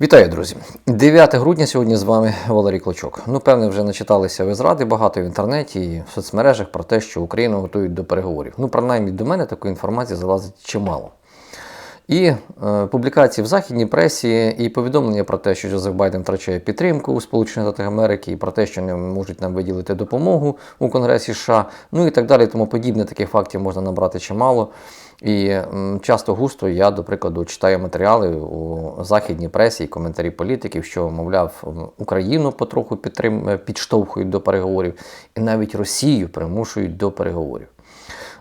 Вітаю, друзі! 9 грудня сьогодні з вами Валерій Клочок. Ну, певне, вже начиталися ви зради багато в інтернеті і в соцмережах про те, що Україну готують до переговорів. Ну, принаймні, до мене такої інформації залазить чимало. І е, публікації в західній пресі, і повідомлення про те, що Джозеф Байден втрачає підтримку у Сполучених Штатах Америки, і про те, що не можуть нам виділити допомогу у Конгресі США, ну і так далі, тому подібне. Таких фактів можна набрати чимало. І м, часто густо я, до прикладу, читаю матеріали у західній пресі і коментарі політиків, що, мовляв, Україну потроху підтрим... е, підштовхують до переговорів, і навіть Росію примушують до переговорів.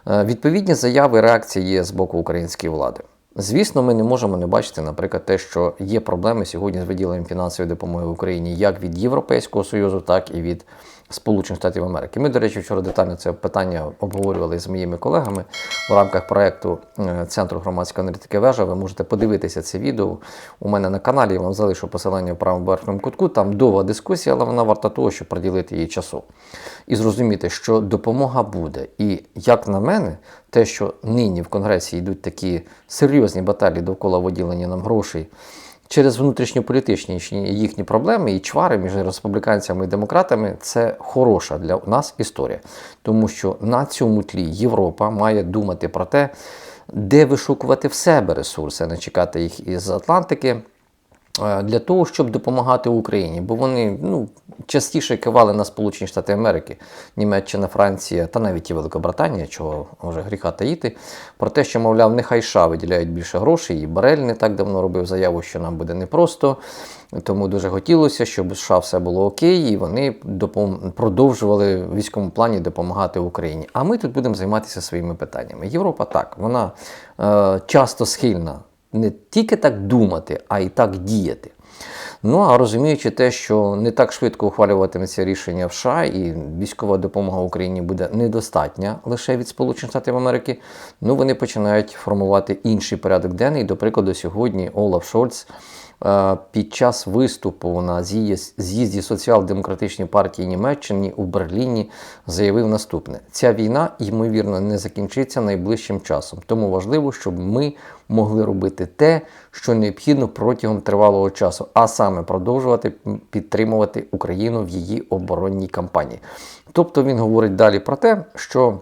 Е, Відповідні заяви реакції є з боку української влади. Звісно, ми не можемо не бачити, наприклад, те, що є проблеми сьогодні з виділенням фінансової допомоги Україні як від Європейського Союзу, так і від Сполучених Штатів Америки. Ми, до речі, вчора детально це питання обговорювали з моїми колегами в рамках проекту е, Центру громадської аналітики вежа. Ви можете подивитися це відео у мене на каналі. Я вам залишу посилання в правому верхньому кутку. Там довга дискусія, але вона варта того, щоб приділити її часу. І зрозуміти, що допомога буде. І як на мене, те, що нині в Конгресі йдуть такі серйозні баталії довкола виділення нам грошей через внутрішньополітичні їхні проблеми і чвари між республіканцями і демократами, це хороша для нас історія. Тому що на цьому тлі Європа має думати про те, де вишукувати в себе ресурси, а не чекати їх із Атлантики. Е, Для того, щоб допомагати Україні, бо вони ну, частіше кивали на Сполучені Штати Америки, Німеччина, Франція та навіть і Великобританія, чого вже гріха таїти, про те, що, мовляв, нехай США виділяють більше грошей, і Барель не так давно робив заяву, що нам буде непросто. Тому дуже хотілося, щоб США все було окей, і вони допом... продовжували в військовому плані допомагати Україні. А ми тут будемо займатися своїми питаннями. Європа так, вона е, часто схильна не тільки так думати, а й так діяти. Ну а розуміючи те, що не так швидко ухвалюватиметься рішення в США і військова допомога Україні буде недостатня лише від Сполучених Штатів Америки, ну вони починають формувати інший порядок денний. До прикладу, сьогодні Олаф Шольц під час виступу на з'їзді Соціал-демократичної партії Німеччини у Берліні заявив наступне: ця війна, ймовірно, не закінчиться найближчим часом. Тому важливо, щоб ми могли робити те, що необхідно протягом тривалого часу, а саме продовжувати підтримувати Україну в її оборонній кампанії. Тобто він говорить далі про те, що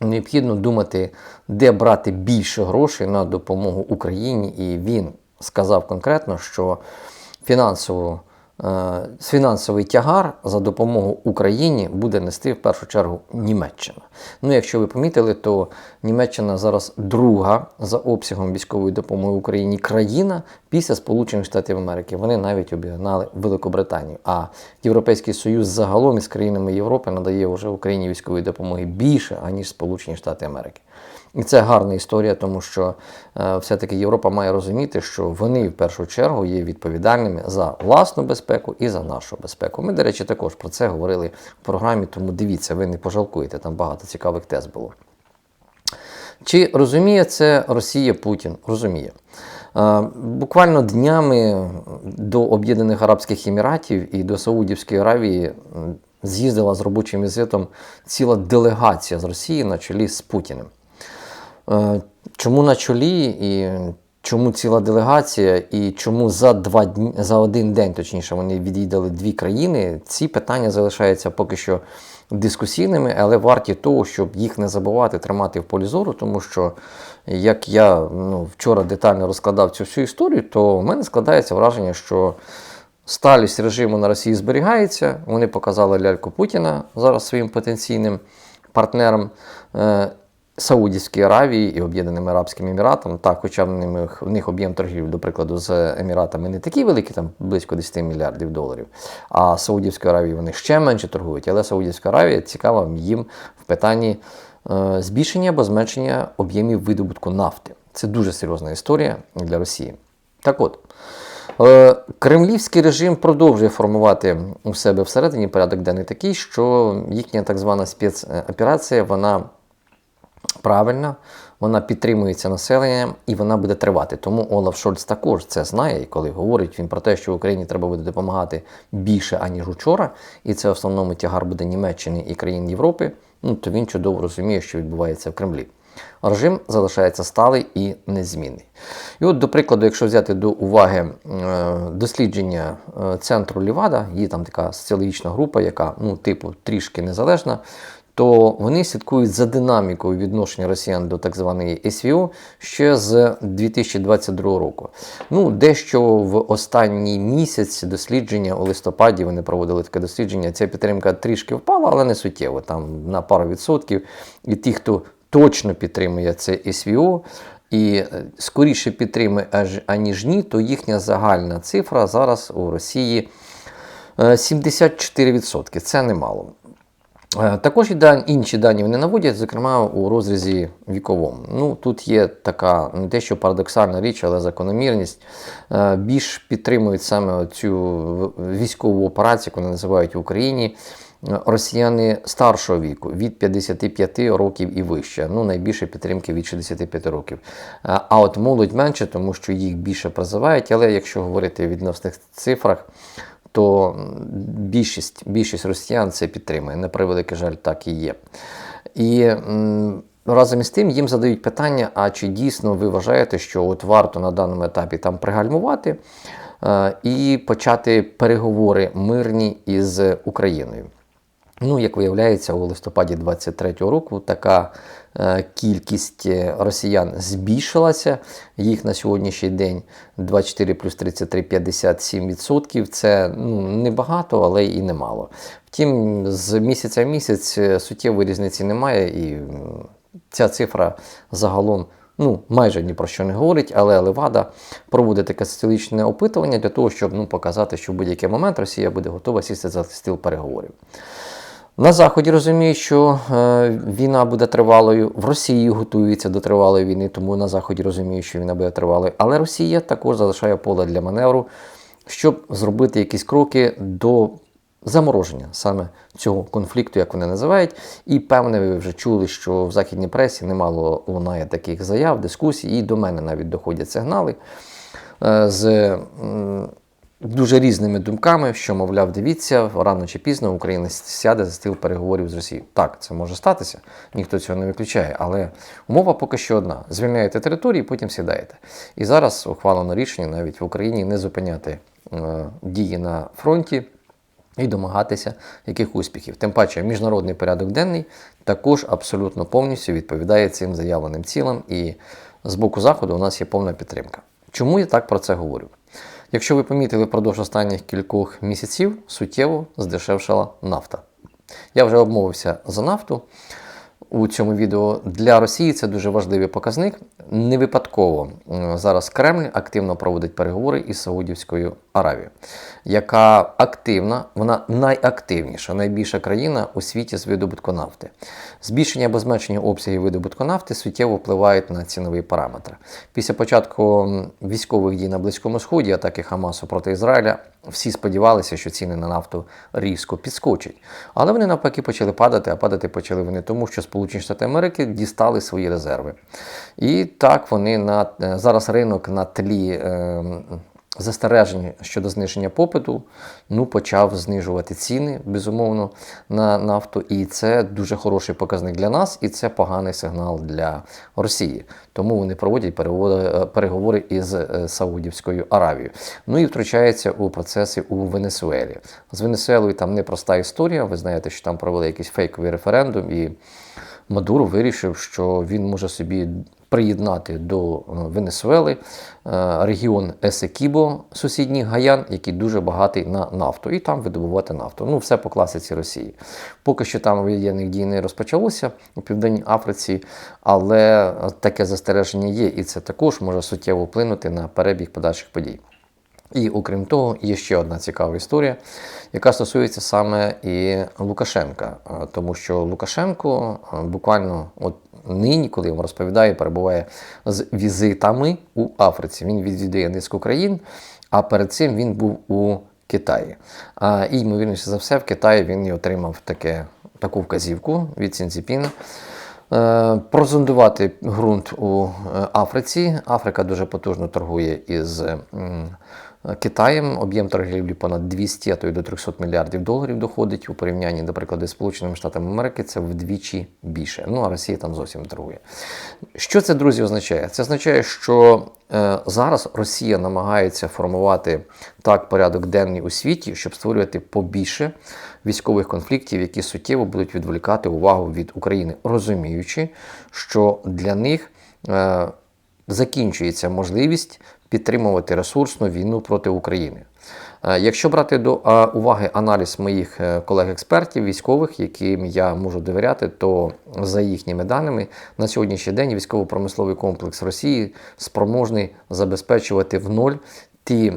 необхідно думати, де брати більше грошей на допомогу Україні, і він сказав конкретно, що фінансово, е, фінансовий тягар за допомогу Україні буде нести в першу чергу Німеччина. Ну, якщо ви помітили, то Німеччина зараз друга за обсягом військової допомоги Україні країна після Сполучених Штатів Америки. Вони навіть обігнали Великобританію. А Європейський Союз загалом із країнами Європи надає вже Україні військової допомоги більше, аніж Сполучені Штати Америки. І це гарна історія, тому що е, все-таки Європа має розуміти, що вони в першу чергу є відповідальними за власну безпеку і за нашу безпеку. Ми, до речі, також про це говорили в програмі, тому дивіться, ви не пожалкуєте, там багато цікавих тез було. Чи розуміє це Росія Путін? Розуміє. Е, Буквально днями до Об'єднаних Арабських Еміратів і до Саудівської Аравії з'їздила з робочим візитом ціла делегація з Росії на чолі з Путіним. Е, Чому на чолі і чому ціла делегація, і чому за два дні, за один день, точніше, вони відвідали дві країни? Ці питання залишаються поки що дискусійними, але варті того, щоб їх не забувати тримати в полі зору, тому що як я ну, вчора детально розкладав цю всю історію, то в мене складається враження, що сталість режиму на Росії зберігається. Вони показали ляльку Путіна зараз своїм потенційним партнерам. Саудівській Аравії і Об'єднаним Арабським Еміратам, так, хоча в них, в них об'єм торгівлі, до прикладу, з Еміратами не такий великий, там близько 10 мільярдів доларів. А Саудівській Аравії вони ще менше торгують. Але Саудівська Аравія цікава їм в питанні е, збільшення або зменшення об'ємів видобутку нафти. Це дуже серйозна історія для Росії. Так от. Е, Кремлівський режим продовжує формувати у себе всередині порядок денний такий, що їхня так звана спецоперація, вона правильна, вона підтримується населенням і вона буде тривати. Тому Олаф Шольц також це знає, і коли говорить він про те, що Україні треба буде допомагати більше, аніж учора, і це в основному тягар буде Німеччини і країн Європи, ну то він чудово розуміє, що відбувається в Кремлі. Режим залишається сталий і незмінний. І от, до прикладу, якщо взяти до уваги е, дослідження е, центру Лівада, є там така соціологічна група, яка ну, типу трішки незалежна, то вони слідкують за динамікою відношення росіян до так званої СВО ще з 2022 року. Ну, дещо в останній місяць дослідження у листопаді вони проводили таке дослідження. Ця підтримка трішки впала, але не суттєво, там на пару відсотків. І ті, хто точно підтримує це СВО, і е, скоріше підтримує, аж аніж ні, то їхня загальна цифра зараз у Росії е, 74%. Це немало. Е, Також і інші дані вони наводять, зокрема у розрізі віковому. Ну, тут є така не те, що парадоксальна річ, але закономірність. Е, Більш підтримують саме цю військову операцію, яку вони називають в Україні. е, Росіяни старшого віку від 55 років і вище. Ну, найбільше підтримки від 65 років. А от молодь менше, тому що їх більше призивають. Але якщо говорити в відносних цифрах, то більшість, більшість росіян це підтримує. На превеликий жаль, так і є. І разом із тим їм задають питання: а чи дійсно ви вважаєте, що от варто на даному етапі там пригальмувати е, і почати переговори мирні із Україною? Ну, як виявляється, у листопаді 23-го року така кількість е, росіян збільшилася. Їх на сьогоднішній день 24 плюс 33 57 відсотків. Це ну, небагато, але і немало. Втім, з місяця в місяць е, суттєвої різниці немає, і ця цифра загалом. Ну, майже ні про що не говорить, але Левада проводить таке соціологічне опитування для того, щоб ну, показати, що в будь-який момент Росія буде готова сісти за стіл переговорів. На Заході розуміють, що е, війна буде тривалою. В Росії готуються до тривалої війни, тому на Заході розуміють, що війна буде тривалою. Але Росія також залишає поле для маневру, щоб зробити якісь кроки до замороження саме цього конфлікту, як вони називають. І певне, ви вже чули, що в західній пресі немало лунає таких заяв, дискусій, і до мене навіть доходять сигнали е, з дуже різними думками, що, мовляв, дивіться, рано чи пізно Україна сяде за стіл переговорів з Росією. Так, це може статися, ніхто цього не виключає, але умова поки що одна: звільняєте території, потім сідаєте. І зараз ухвалено рішення навіть в Україні не зупиняти е, дії на фронті. І домагатися яких успіхів. Тим паче, міжнародний порядок денний також абсолютно повністю відповідає цим заявленим цілам, і з боку Заходу у нас є повна підтримка. Чому я так про це говорю? Якщо ви помітили впродовж останніх кількох місяців, суттєво здешевшала нафта. Я вже обмовився за нафту у цьому відео. Для Росії це дуже важливий показник. Не випадково зараз Кремль активно проводить переговори із Саудівською Аравією, яка активна, вона найактивніша, найбільша країна у світі з видобутку нафти. Збільшення або зменшення обсягів видобутку нафти суттєво впливають на ціновий параметр. Після початку військових дій на Близькому Сході, атаки Хамасу проти Ізраїля, всі сподівалися, що ціни на нафту різко підскочать. Але вони навпаки почали падати, а падати почали вони тому, що Сполучені Штати Америки дістали свої резерви. І так вони на е, зараз ринок на тлі. Е, Застережень щодо зниження попиту, ну почав знижувати ціни, безумовно, на нафту. І це дуже хороший показник для нас, і це поганий сигнал для Росії. Тому вони проводять е, переговори із е, Саудівською Аравією. Ну і втручаються у процеси у Венесуелі. З Венесуелою там непроста історія. Ви знаєте, що там провели якийсь фейковий референдум, і Мадуро вирішив, що він може собі приєднати до е, Венесуели е, регіон Есекібо, сусідній Гаян, який дуже багатий на нафту, і там видобувати нафту. Ну, все по класиці Росії. Поки що там воєнних дій не розпочалося у Південній Африці, але таке застереження є, і це також може суттєво вплинути на перебіг подальших подій. І окрім того, є ще одна цікава історія, яка стосується саме і Лукашенка, тому що Лукашенко буквально от нині, коли я вам розповідаю, перебуває з візитами у Африці. Він відвідує низку країн, а перед цим він був у Китаї. А, і, ймовірніше за все, в Китаї він і отримав таке, таку вказівку від Сінціпіна. Е, Прозондувати ґрунт у е, Африці. Африка дуже потужно торгує із Китаєм об'єм торгівлі понад 200, а то й до 300 мільярдів доларів доходить у порівнянні, наприклад, зі Сполученими Штатами Америки це вдвічі більше. Ну а Росія там зовсім торгує. Що це, друзі, означає? Це означає, що е, зараз Росія намагається формувати так порядок денний у світі, щоб створювати побільше військових конфліктів, які суттєво будуть відволікати увагу від України, розуміючи, що для них е, закінчується можливість підтримувати ресурсну війну проти України. Е, Якщо брати до е, уваги аналіз моїх е, колег-експертів, військових, яким я можу довіряти, то за їхніми даними на сьогоднішній день військово-промисловий комплекс Росії спроможний забезпечувати в ноль ті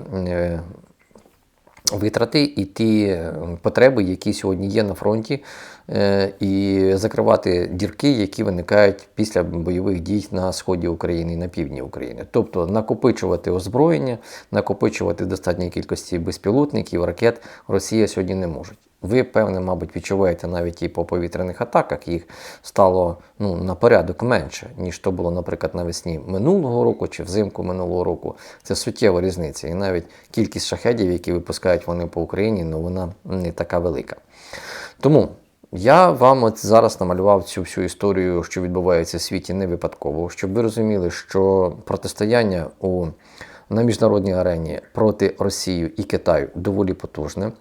витрати і ті е, потреби, які сьогодні є на фронті, е, і закривати дірки, які виникають після бойових дій на сході України і на півдні України. Тобто накопичувати озброєння, накопичувати достатньої кількості безпілотників, ракет Росія сьогодні не може. Ви, певне, мабуть, відчуваєте навіть і по повітряних атаках, їх стало ну, на порядок менше, ніж то було, наприклад, навесні минулого року чи взимку минулого року. Це суттєва різниця. І навіть кількість шахедів, які випускають вони по Україні, ну вона не така велика. Тому я вам от зараз намалював цю всю історію, що відбувається в світі, не випадково, щоб ви розуміли, що протистояння у на міжнародній арені проти Росії і Китаю доволі потужне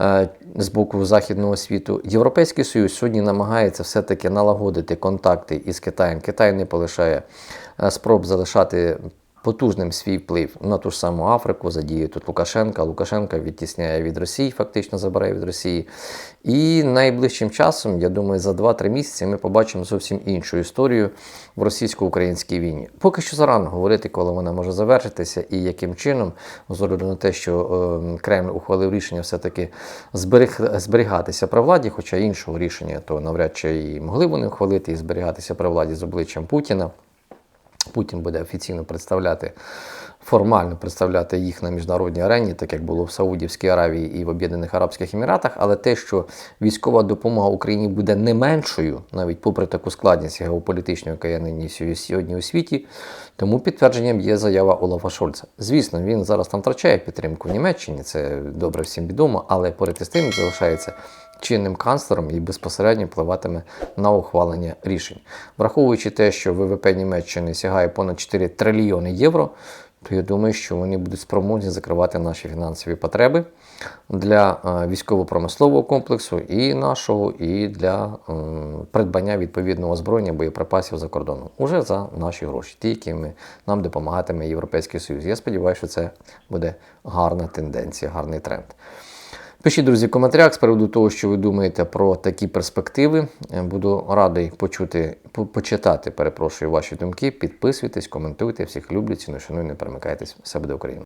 е, з боку західного світу. Європейський Союз сьогодні намагається все-таки налагодити контакти із Китаєм. Китай не полишає е, спроб залишати потужним свій вплив на ту ж саму Африку, задіє тут Лукашенка. Лукашенка відтісняє від Росії, фактично забирає від Росії. І найближчим часом, я думаю, за 2-3 місяці ми побачимо зовсім іншу історію в російсько-українській війні. Поки що зарано говорити, коли вона може завершитися і яким чином, з огляду на те, що е, Кремль ухвалив рішення все-таки зберіг, зберігатися при владі, хоча іншого рішення то навряд чи і могли вони ухвалити і зберігатися при владі з обличчям Путіна. Путін буде офіційно представляти, формально представляти їх на міжнародній арені, так як було в Саудівській Аравії і в Об'єднаних Арабських Еміратах. Але те, що військова допомога Україні буде не меншою, навіть попри таку складність геополітичну, яка є нині сьогодні у світі, тому підтвердженням є заява Олафа Шольца. Звісно, він зараз там втрачає підтримку в Німеччині, це добре всім відомо, але поряд із тим залишається чинним канцлером і безпосередньо впливатиме на ухвалення рішень. Враховуючи те, що ВВП Німеччини сягає понад 4 трильйони євро, то я думаю, що вони будуть спроможні закривати наші фінансові потреби для е, військово-промислового комплексу і нашого, і для е, придбання відповідного озброєння боєприпасів за кордоном. Уже за наші гроші, ті, якими нам допомагатиме Європейський Союз. Я сподіваюся, що це буде гарна тенденція, гарний тренд. Пишіть, друзі, в коментарях з приводу того, що ви думаєте про такі перспективи. Е, Буду радий почути, почитати, перепрошую, ваші думки. Підписуйтесь, коментуйте. Всіх люблю, ціну шаную, не перемикайтесь. Все буде Україна.